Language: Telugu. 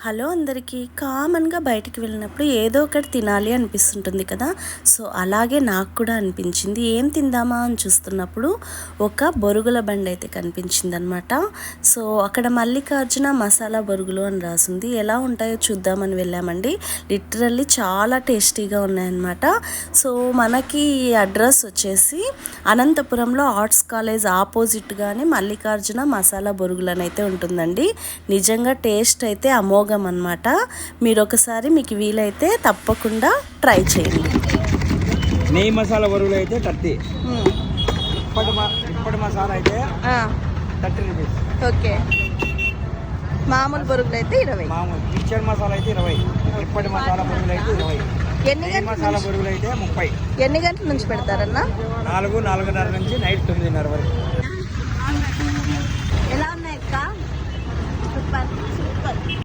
హలో అందరికీ. కామన్గా బయటికి వెళ్ళినప్పుడు ఏదో ఒకటి తినాలి అనిపిస్తుంటుంది కదా. సో అలాగే నాకు కూడా అనిపించింది. ఏం తిందామా అని చూస్తున్నప్పుడు ఒక బొరుగుల బండి అయితే కనిపించింది అనమాట సో అక్కడ మల్లికార్జున మసాలా బొరుగులు అని రాసింది. ఎలా ఉంటాయో చూద్దామని వెళ్ళామండి. లిటరల్లీ చాలా టేస్టీగా ఉన్నాయన్నమాట. సో మనకి ఈ అడ్రస్ వచ్చేసి అనంతపురంలో ఆర్ట్స్ కాలేజ్ ఆపోజిట్గానే మల్లికార్జున మసాలా బొరుగులు అని అయితే ఉంటుందండి. నిజంగా టేస్ట్ అయితే అమోఘం ప్రయోగం అనమాట మీరు ఒకసారి మీకు వీలైతే తప్పకుండా ట్రై చేయండి. నెయ్యి మసాలా వరువులు అయితే థర్టీ. ఇప్పటి ఇప్పటి మసాలా అయితే థర్టీ రూపీస్. ఓకే. మామూలు బొరుగులు అయితే ఇరవై. మామూలు కిచెన్ మసాలా అయితే ఇరవై. ఇప్పటి మసాలా బొరుగులు అయితే ఇరవై. ఎన్ని గంటల మసాలా బరువులు అయితే ముప్పై. ఎన్ని గంటల నుంచి పెడతారన్నా? నాలుగు నాలుగున్నర నుంచి నైట్ తొమ్మిదిన్నర వరకు. ఎలా ఉన్నాయి అక్క? సూపర్.